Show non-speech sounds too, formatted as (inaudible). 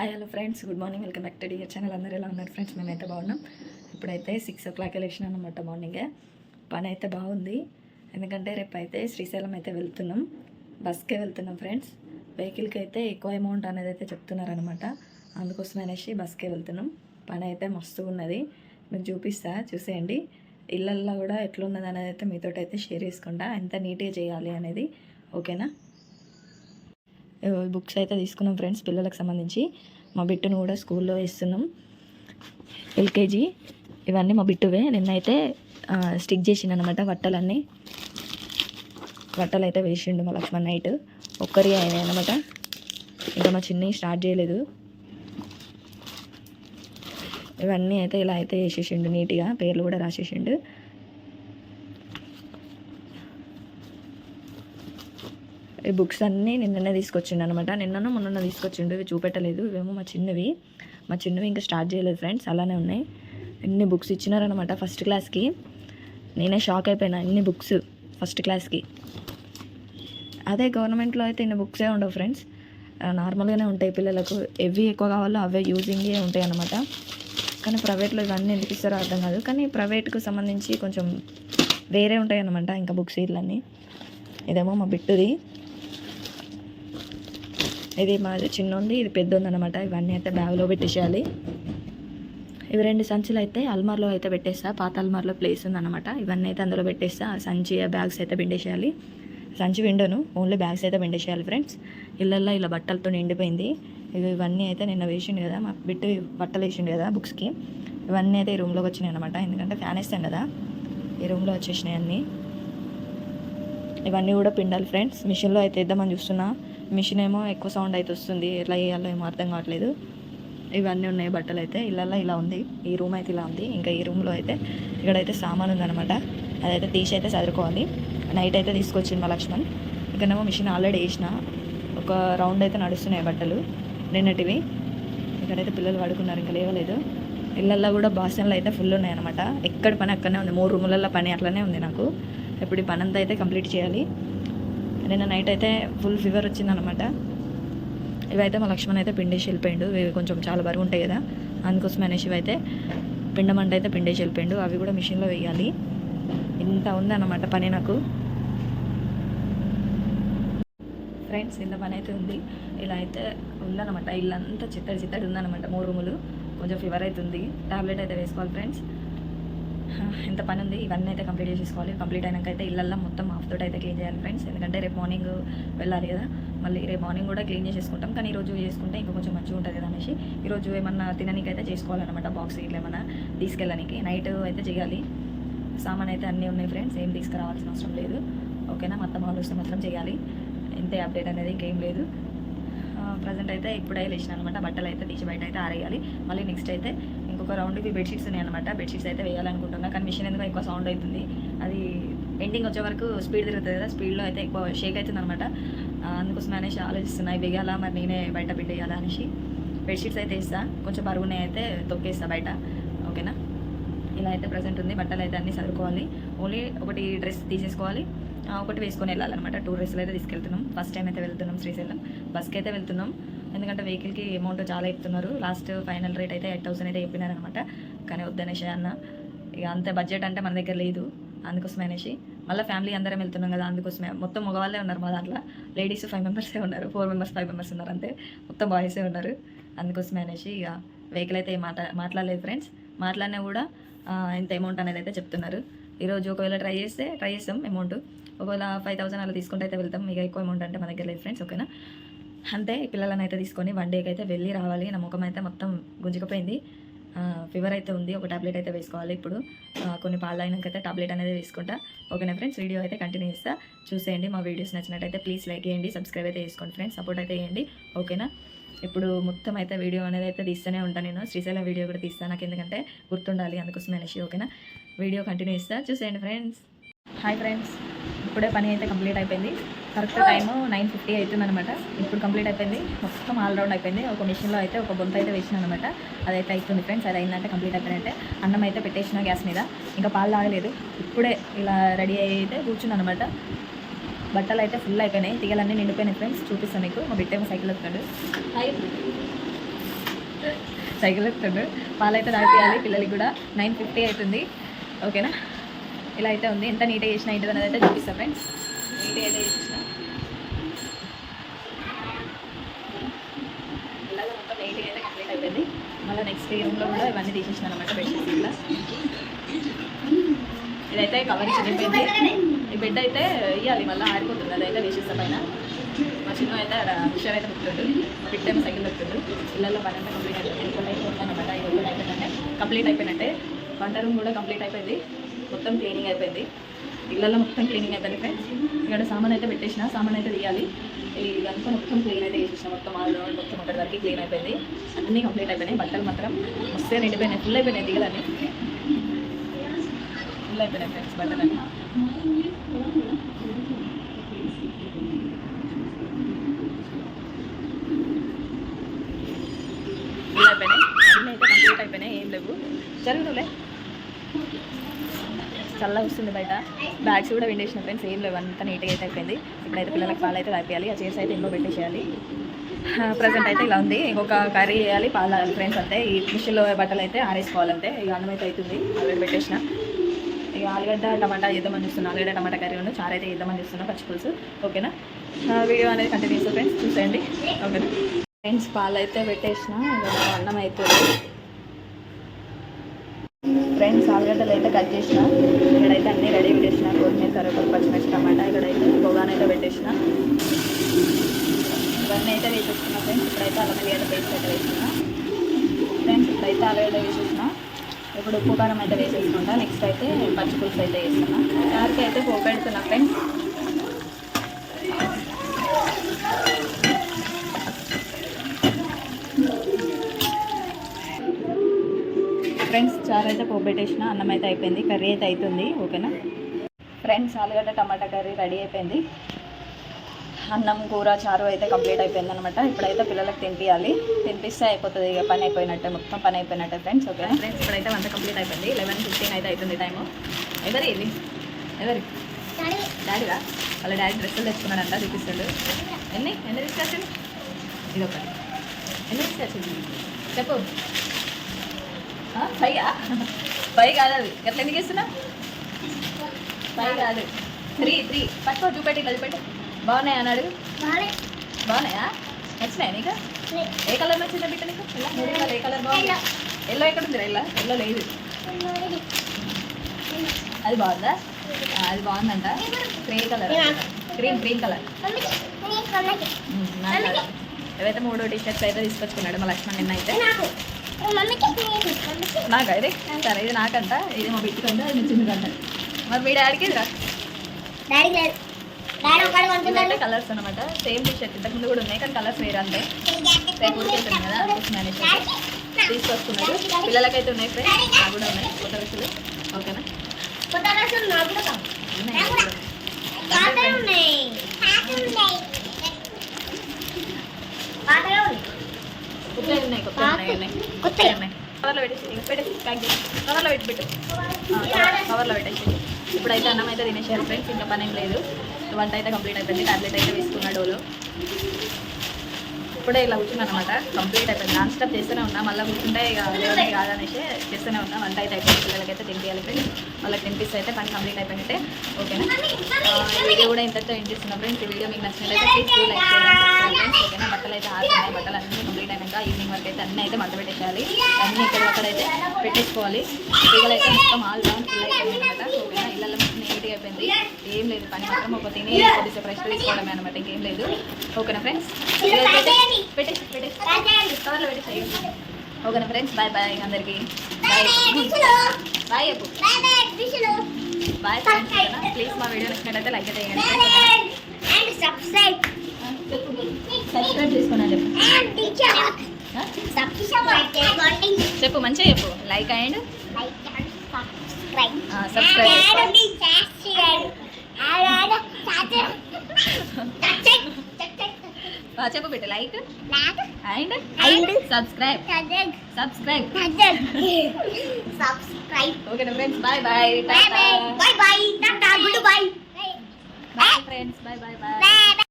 Hi hello friends good morning welcome back to dear channel అందరూ ఎలా ఉన్నారు friends మేమైతే బాగున్నాం. ఇప్పుడైతే సిక్స్ ఓ క్లాక్ వెళ్ళిన అనమాట మార్నింగే పని అయితే బాగుంది. ఎందుకంటే రేపు అయితే శ్రీశైలం అయితే వెళ్తున్నాం. బస్కే వెళ్తున్నాం ఫ్రెండ్స్ వెహికల్కి అయితే ఎక్కువ అమౌంట్ అనేది అయితే చెప్తున్నారనమాట అందుకోసం అనేసి బస్కే వెళ్తున్నాం. పని అయితే మస్తుగా ఉన్నది. మీకు చూపిస్తా చూసేయండి. ఇళ్ళల్లో కూడా ఎట్లున్నది అనేది అయితే మీతో అయితే షేర్ చేసుకుంటా. ఎంత నీట్గా చేయాలి అనేది. ఓకేనా బుక్స్ అయితే తీసుకున్నాం ఫ్రెండ్స్ పిల్లలకు సంబంధించి. మా బిట్టును కూడా స్కూల్లో వేస్తున్నాం. ఎల్కేజీ ఇవన్నీ మా బిట్టువే. నిన్నైతే స్టిక్ చేసిండు అనమాట బట్టలన్నీ బట్టలు అయితే వేసిండు మా లక్ష్మణ్ నైట్. ఒక్కరి అయినాయి అనమాట ఇంకా మా చిన్నవి స్టార్ట్ చేయలేదు. ఇవన్నీ అయితే ఇలా అయితే వేసేసిండు నీట్గా పేర్లు కూడా రాసేసిండు. ఈ బుక్స్ అన్నీ నిన్ననే తీసుకొచ్చిండు అనమాట నిన్నను మొన్న తీసుకొచ్చిండు. ఇవి చూపెట్టలేదు. ఇవేమో మా చిన్నవి. మా చిన్నవి ఇంకా స్టార్ట్ చేయలేదు ఫ్రెండ్స్. అలానే ఉన్నాయి. ఎన్ని బుక్స్ ఇచ్చినారనమాట ఫస్ట్ క్లాస్కి. నేనే షాక్ అయిపోయినా. ఇన్ని బుక్స్ ఫస్ట్ క్లాస్కి. అదే గవర్నమెంట్లో అయితే ఇన్ని బుక్సే ఉండవు ఫ్రెండ్స్. నార్మల్గానే ఉంటాయి పిల్లలకు. ఎవి ఎక్కువ కావాలో అవే యూజింగే ఉంటాయి అనమాట కానీ ప్రైవేట్లో ఇవన్నీ ఎందుకు ఇస్తారో అర్థం కాదు. కానీ ప్రైవేట్కు సంబంధించి కొంచెం వేరే ఉంటాయి అనమాట ఇంకా బుక్స్ ఇట్లన్నీ. ఇదేమో మా బిట్టుది. ఇది మా చిన్న ఉంది ఇది పెద్ద ఉంది అనమాట ఇవన్నీ అయితే బ్యాగ్లో పెట్టేసేయాలి. ఇవి రెండు సంచులు అయితే అల్మార్లో అయితే పెట్టేస్తా. పాత అల్మార్లో ప్లేస్ ఉందన్నమాట. ఇవన్నీ అయితే అందులో పెట్టేస్తా. ఆ సంచి బ్యాగ్స్ అయితే పిండేసేయాలి. సంచి విండోను ఓన్లీ బ్యాగ్స్ అయితే పిండేసేయాలి ఫ్రెండ్స్. ఇళ్ళల్లో ఇలా బట్టలతో నిండిపోయింది. ఇవి ఇవన్నీ అయితే నిన్న వేసిండు కదా మా బిట్టు బట్టలు వేసిండు కదా బుక్స్కి. ఇవన్నీ అయితే ఈ రూమ్లోకి వచ్చినాయి అనమాట ఎందుకంటే ఫ్యాన్ వేస్తాం కదా ఈ రూమ్లో వచ్చేసినాయి అన్నీ. ఇవన్నీ కూడా పిండాలి ఫ్రెండ్స్. మిషన్లో అయితే ఇద్దామని చూస్తున్నా. మిషన్ ఏమో ఎక్కువ సౌండ్ అయితే వస్తుంది. ఎట్లా చేయాలో ఏమో అర్థం కావట్లేదు. ఇవన్నీ ఉన్నాయి బట్టలు అయితే ఇళ్ళల్లో ఇలా ఉంది. ఈ రూమ్ అయితే ఇలా ఉంది. ఇంకా ఈ రూమ్లో అయితే ఇక్కడైతే సామాన్ ఉందన్నమాట. అదైతే తీసి అయితే చదువుకోవాలి నైట్ అయితే తీసుకొచ్చింది మా లక్ష్మణ్. ఇక్కడేమో మిషన్ ఆల్రెడీ వేసిన. ఒక రౌండ్ అయితే నడుస్తున్నాయి బట్టలు. నిన్నటివి. ఇక్కడైతే పిల్లలు పడుకున్నారు. ఇంకా లేవలేదు. ఇళ్ళల్లో కూడా బాసన్లు అయితే ఫుల్ ఉన్నాయన్నమాట ఎక్కడ పని అక్కడనే ఉంది. మూడు రూములలో పని అట్లనే ఉంది నాకు. ఇప్పుడు ఈ పని అంతా అయితే కంప్లీట్ చేయాలి. నిన్న నైట్ అయితే ఫుల్ ఫీవర్ వచ్చిందనమాట ఇవైతే మా లక్ష్మణ్ అయితే పిండేసి వెళ్ళిపోయిండు. ఇవి కొంచెం చాలా బరువు ఉంటాయి కదా అందుకోసం అనేసి ఇవైతే పిండమంట అయితే పిండేసి వెళ్ళిపోయిండు. అవి కూడా మిషన్లో వేయాలి. ఇంత ఉందన్నమాట పని నాకు. ఫ్రెండ్స్ ఇంత పని అయితే ఉంది. ఇలా అయితే ఉందన్నమాట. ఇల్లంతా చిత్తడి చిత్తడి ఉందన్నమాట. మూడు రూములు. కొంచెం ఫీవర్ అవుతుంది టాబ్లెట్ అయితే వేసుకోవాలి ఫ్రెండ్స్ (laughs) ఇంత పని ఉంది ఇవన్నీ అయితే కంప్లీట్ చేసేసుకోవాలి. కంప్లీట్ అయినాక అయితే ఇళ్ళల్లో మొత్తం హాఫ్ తోటి అయితే క్లీన్ చేయాలి ఫ్రెండ్స్. ఎందుకంటే రేపు మార్నింగ్ వెళ్ళాలి కదా. మళ్ళీ రేపు మార్నింగ్ కూడా క్లీన్ చేసేసుకుంటాం. కానీ ఈరోజు చేసుకుంటే ఇంకా కొంచెం మంచిగా ఉంటుంది కదా అనేసి. ఈరోజు ఏమన్నా తిననీకైతే చేసుకోవాలన్నమాట. బాక్స్ ఇట్లా ఏమన్నా తీసుకెళ్ళడానికి నైట్ అయితే చేయాలి. సామాన్ అయితే అన్నీ ఉన్నాయి ఫ్రెండ్స్. ఏం తీసుకురావాల్సిన అవసరం లేదు. ఓకేనా? మొత్తం ఆలోచన మాత్రం చేయాలి. ఇంతే అప్డేట్ అనేది ఇంకేం లేదు. ప్రజెంట్ అయితే ఇప్పుడే లేచిన అనమాట బట్టలు అయితే తీసి బయట అయితే ఆరేయాలి. మళ్ళీ నెక్స్ట్ అయితే ఇంకో రౌండ్ ఇవి బెడ్షీట్స్ ఉన్నాయి అనమాట బెడ్షీట్స్ అయితే వేయాలనుకుంటున్నా కానీ మిషన్ ఎందుకు ఎక్కువ సౌండ్ అవుతుంది. అది ఎండింగ్ వచ్చే వరకు స్పీడ్ తిరుగుతుంది కదా స్పీడ్లో అయితే ఎక్కువ షేక్ అవుతుంది అనమాట అందుకోసం అనేసి ఆలోచిస్తున్నా ఇవి వేయాలా? మరి నేనే బయట పెట్టేయాలా అనేసి. బెడ్షీట్స్ అయితే వేస్తా. కొంచెం బరువునే అయితే తొక్కేస్తా బయట. ఓకేనా? ఇలా అయితే ప్రజెంట్ ఉంది. బట్టలు అయితే అన్నీ చదువుకోవాలి ఓన్లీ ఒకటి డ్రెస్ తీసేసుకోవాలి. ఒకటి వేసుకొని వెళ్ళాలన్నమాట. టూ డ్రెస్సులు అయితే తీసుకెళ్తున్నాం. ఫస్ట్ టైం అయితే వెళ్తున్నాం శ్రీశైలం. బస్కి అయితే వెళ్తున్నాం. ఎందుకంటే వెహికల్కి అమౌంట్ చాలా ఇస్తున్నారు లాస్ట్ ఫైనల్ రేట్ అయితే ఎయిట్ థౌసండ్ అయితే చెప్పినారనమాట. కానీ వద్దనేసి అన్న. ఇక అంత బడ్జెట్ అంటే మన దగ్గర లేదు. అందుకోసమే అనేసి మళ్ళీ ఫ్యామిలీ అందరం వెళ్తున్నాం కదా అందుకోసమే. మొత్తం మగవాళ్ళే ఉన్నారు మా దాంట్లో. లేడీస్ ఫైవ్ మెంబర్సే ఉన్నారు. ఫోర్ మెంబర్స్ ఫైవ్ మెంబర్స్ ఉన్నారు అంతే. మొత్తం బాయ్సే ఉన్నారు. అందుకోసమే అనేసి ఇక వెహికల్ అయితే మాట మాట్లా మాట్లాడలేదు ఫ్రెండ్స్ మాట్లాడినా కూడా ఇంత అమౌంట్ అనేది అయితే చెప్తున్నారు. ఈరోజు ఒకవేళ ట్రై చేస్తే ట్రై చేస్తాం అమౌంట్ ఒకవేళ ఫైవ్ థౌసండ్ అలా తీసుకుంటే అయితే వెళ్తాం. ఇక ఎక్కువ అమౌంట్ అంటే మన దగ్గర లేదు ఫ్రెండ్స్ ఓకేనా అంతే పిల్లలను అయితే తీసుకొని వన్ డేకి అయితే వెళ్ళి రావాలి. నా ముఖం అయితే మొత్తం గుంజుకుపోయింది. ఫీవర్ అయితే ఉంది. ఒక టాబ్లెట్ అయితే వేసుకోవాలి ఇప్పుడు. కొన్ని పాలు అయినాక అయితే టాబ్లెట్ అనేది వేసుకుంటా. ఓకేనా ఫ్రెండ్స్ వీడియో అయితే కంటిన్యూ చేస్తా. చూసేయండి మా వీడియోస్ నచ్చినట్టయితే ప్లీజ్ లైక్ చేయండి సబ్స్క్రైబ్ అయితే చేసుకోండి ఫ్రెండ్స్ సపోర్ట్ అయితే చేయండి. ఓకేనా? ఇప్పుడు మొత్తం అయితే వీడియో అనేది అయితే తీస్తూనే ఉంటాను నేను. శ్రీశైలం వీడియో కూడా తీస్తాను నాకు ఎందుకంటే గుర్తుండాలి అందుకోసం అనేసి ఓకేనా? వీడియో కంటిన్యూ ఇస్తా చూసేయండి ఫ్రెండ్స్ హాయ్ ఫ్రెండ్స్ ఇప్పుడే పని అయితే కంప్లీట్ అయిపోయింది. కరెక్ట్ టైము నైన్ ఫిఫ్టీ అవుతుంది అనమాట ఇప్పుడు కంప్లీట్ అయిపోయింది. మొత్తం ఆల్ రౌండ్ అయిపోయింది. ఒక మిషన్లో అయితే ఒక బొంత అయితే వేసిన అనమాట అదైతే అవుతుంది ఫ్రెండ్స్ అది అయిందంటే కంప్లీట్ అయిపోయినట్టే. అన్నం అయితే పెట్టేసిన గ్యాస్ మీద. ఇంకా పాలు తాగలేదు. ఇప్పుడే ఇలా రెడీ అయితే కూర్చున్నాను అనమాట బట్టలు అయితే ఫుల్ అయిపోయినాయి. తీగలన్నీ నిండిపోయినాయి ఫ్రెండ్స్ చూపిస్తాను మీకు. మా బిడ్డేమో సైకిల్ వస్తాడు సైకిల్ సైకిల్ పాలు పాలైతే తాగిపోయాలి పిల్లలకి కూడా. నైన్ ఫిఫ్టీ అవుతుంది. ఓకేనా ఇలా అయితే ఉంది. ఎంత నీట్గా చేసిన ఏంటిది అనేది అయితే చూపిస్తాను ఫ్రెండ్స్ నీట్గా అయితే చేసిన. ఇలాగ మొత్తం నీట్గా అయితే కంప్లీట్ అయిపోయింది. మళ్ళీ నెక్స్ట్ రూమ్లో కూడా ఇవన్నీ తీసేసిన అనమాట బెడ్షీట్స్ ఇట్లా ఇదైతే కవర్ చిరిగిపోయింది ఈ బెడ్ అయితే ఇవ్వాలి మళ్ళీ ఆడిపోతుంది అదైతే వేసేస్తా పైన. మా చిన్న అయితే అక్కడ హుషార్ అయితే పుట్టిండు మా బిడ్డ సైకిల్ పుట్టిండు ఇళ్ళల్లో పని అంతా కంప్లీట్ అయిపోయింది. ఇంకొక అయితే ఉందన్నమాట ఇది ఒకటి అయిపోయిందంటే. కంప్లీట్ అయిపోయినట్టే. వంట రూమ్ కూడా కంప్లీట్ అయిపోయింది. మొత్తం క్లీనింగ్ అయిపోయింది. ఇళ్ళల్లో మొత్తం క్లీనింగ్ అయిపోయింది ఫ్రెండ్స్ ఇక్కడ సామాన్ అయితే పెట్టేసిన సామాన్ అయితే తీయాలి. ఇదంతా మొత్తం క్లీన్ అయితే చేసేసిన. మొత్తం ఆల్ మొత్తం ఒకటి వరకు క్లీన్ అయిపోయింది. అన్నీ కంప్లీట్ అయిపోయినాయి. బట్టలు మాత్రం వస్తే నిండిపోయినాయి. ఫుల్ అయిపోయినాయి దిగలని ఫుల్ అయిపోయినాయి ఫ్రెండ్స్ బట్టలు ఫుల్ అయిపోయినాయి. అన్నీ అయితే కంప్లీట్ అయిపోయినాయి. ఏం లేవు. జరుగుతులే చల్లగా వస్తుంది బయట. బ్యాగ్స్ కూడా విండేసిన ఫ్రెండ్స్ ఏం లేవు అంతా నీట్గా అయితే అయిపోయింది. ఇప్పుడైతే పిల్లలకు పాలు అయితే తాపేయాలి ఆ చేసి అయితే ఇంట్లో పెట్టేసేయాలి. ప్రజెంట్ అయితే ఇలా ఉంది. ఇంకొక కర్రీ వేయాలి పాలు ఫ్రెండ్స్ అంతే. ఈ మిషన్లో బట్టలు అయితే ఆరేసుకోవాలంటే ఇక అన్నం అయితే అవుతుంది. ఆల్రెడీ పెట్టేసిన. ఇక ఆలుగడ్డ టమాటా వేద్దామని చూస్తున్నా. ఆలుగడ్డ టమాటా కర్రీ ఉంది. చారు అయితే వేద్దామని చూస్తున్నా. పచ్చి పులుసు. ఓకేనా? వీడియో అనేది కంటిన్యూ ఫ్రెండ్స్ చూసేయండి. ఓకేనా? ఫ్రెండ్స్ పాలు అయితే పెట్టేసిన. అన్నం అవుతుంది. ఫ్రెండ్స్ ఆలుగడ్డలు అయితే కట్ చేసిన. ఇక్కడైతే అన్నీ రెడీ పెట్టేసిన. కొత్తిమీర కరివేపాకు పచ్చిమిర్చి టమాటా ఇక్కడైతే బొగాన్ అయితే పెట్టేసిన. ఇవన్నీ అయితే వేసేస్తున్నా ఫ్రెండ్స్. ఇప్పుడైతే అల్లం వెల్లిగడ్డ పేస్ట్ అయితే వేసిన ఫ్రెండ్స్ ఇప్పుడైతే ఆలుగడ్డ వేసేసిన. ఇప్పుడు ఉప్పు కారం అయితే వేసేసుకుంటా. నెక్స్ట్ అయితే పచ్చి పులుసు అయితే వేస్తున్నా చారుకి అయితే పోపు పెడుతున్నా ఫ్రెండ్స్. ఫ్రెండ్స్ చారు అయితే పోపు పెట్టేసిన అన్నం అయితే అయిపోయింది కర్రీ అయితే అవుతుంది ఓకేనా? ఫ్రెండ్స్ ఆలుగడ్డ టమాటా కర్రీ రెడీ అయిపోయింది. అన్నం కూర చారు అయితే కంప్లీట్ అయిపోయింది అనమాట ఇప్పుడైతే పిల్లలకు తినిపించాలి తినిపిస్తే అయిపోతుంది ఇక పని అయిపోయినట్టే మొత్తం పని అయిపోయినట్టే ఫ్రెండ్స్ ఓకేనా? ఫ్రెండ్స్ ఇప్పుడైతే వంట కంప్లీట్ అయిపోయింది. లెవెన్ ఫిఫ్టీన్ అయితే అవుతుంది టైము ఎవరి ఇది? ఎవరి? డాడీగా వాళ్ళ డాడీ డ్రెస్సులు తెచ్చుకున్నాడంట చూపిస్తాడు. ఎన్ని? ఎన్ని తీసుకొచ్చింది? ఇది ఒకటి ఎన్ని తీసుకొచ్చింది? చెప్పు. పైగా? పై కాదు అది. ఎట్లా ఎందుకు ఇస్తున్నా పై కాదు. Three three. పట్టుకో చూపెట్టి ఇట్లా చూపెట్టి. బాగున్నాయా అన్నాడు? బాగున్నాయా? నచ్చినాయా నీకు? ఏ కలర్ నచ్చిందా బిడ్డ నీకు. ఏ కలర్? బాగుంది? ఎల్లో. ఎక్కడ ఉంది ఎల్లో? ఎల్లో లేదు. అది బాగుందా? అది బాగుందంట. Cream colour cream cream colour ఏవైతే మూడు టీ షర్ట్స్ అయితే తీసుకొచ్చుకున్నాడు మా లక్ష్మణ్ నిన్న అయితే. నాకా? ఇది? సరే ఇది నాకంట. ఇది మా బిట్టుకంట ఇది చిన్నకంట మరి మీ డాడీకి కలర్స్ అనమాట సేమ్ టీ షర్ట్ ఇంతకు ముందు కూడా ఉన్నాయి కానీ కలర్స్ వేరే అంతే. రేపు కదా అనేసి అయితే తీసుకొస్తున్నాడు. పిల్లలకైతే ఉన్నాయి ఫ్రెండ్స్ నాకు కూడా ఉన్నాయి కొత్త డ్రెస్సులు ఓకేనా? కూడా. కొత్తవి ఉన్నాయి కొత్తవి ఉన్నాయి ఉన్నాయి కొత్తవి ఉన్నాయి కవర్లో పెట్టేసి పెట్టేసి ప్యాక్ చేసి కవర్లో పెట్టి పెట్టు. కవర్లో పెట్టేసి. ఇప్పుడైతే అన్నం అయితే తినేసారు ఫ్రెండ్స్ ఇంకా పని ఏం లేదు. వంట అయితే కంప్లీట్ అయిపోయింది టాబ్లెట్ అయితే వేసుకున్నాడు వాళ్ళు. ఇప్పుడే ఇలా కూర్చున్నాను అనమాట కంప్లీట్ అయిపోయింది. నాన్ స్టాప్ చేస్తూనే ఉన్నా మళ్ళీ కూర్చుంటే ఇక లేవని కాదనేసి చేస్తూనే ఉన్నా. వంట అయితే అయిపోయింది పిల్లలకైతే తినిపించాలి ఫ్రెండ్స్. వాళ్ళకి తినిపిస్తే అయితే పని కంప్లీట్ అయిపోయినట్టే. ఓకేనా? ఇది వీడియో కూడా ఇంతతో ఎండ్ చేస్తున్నా ఫ్రెండ్స్. ఈ వీడియో మీకు నచ్చినట్లయితే ప్లీజ్ లైక్ చేయండి ఓకేనా? బట్టలు అయితే ఆడుతున్నాయి బట్టలు అన్నీ కంప్లీట్ అయినాక ఈవినింగ్ వరకు అయితే అన్నీ అయితే మడత పెట్టేసేయాలి. అన్నీ ఇక్కడ అక్కడైతే పెట్టేసుకోవాలి. ఈగలు అయితే మొత్తం ఆల్ రౌండ్ ఫుల్ అయిపోయింది అనమాట. ఓకేనా ఇళ్ళల్లో మొత్తం నీట్గా అయిపోయింది. ఏం లేదు పని మాత్రం ఒక తిని కొద్దిసేపు ఫ్రెష్ తీసుకోవడమే అనమాట. ఇంకేం లేదు. ఓకేనా ఫ్రెండ్స్ పెట్టేసి పెట్టేసి కవర్లో పెట్టేసి ఓకేనా ఫ్రెండ్స్ బాయ్ బాయ్ అందరికీ. బాయ్ బాయ్ చెప్పు బాయ్ ఫ్రెండ్స్ ప్లీజ్ మా వీడియో నచ్చినట్టయితే లైక్ అయితే చేయండి. సబ్స్క్రైబ్ చేసుకున్నా చెప్పు ఆ? చెప్పు మంచిగా చెప్పు లైక్ అండ్ సబ్స్క్రైబ్ చెప్పు బిడ్డ like and And subscribe subscribe Subscribe. ఓకేనా friends bye bye. Tata. Goodbye. Bye friends bye bye bye.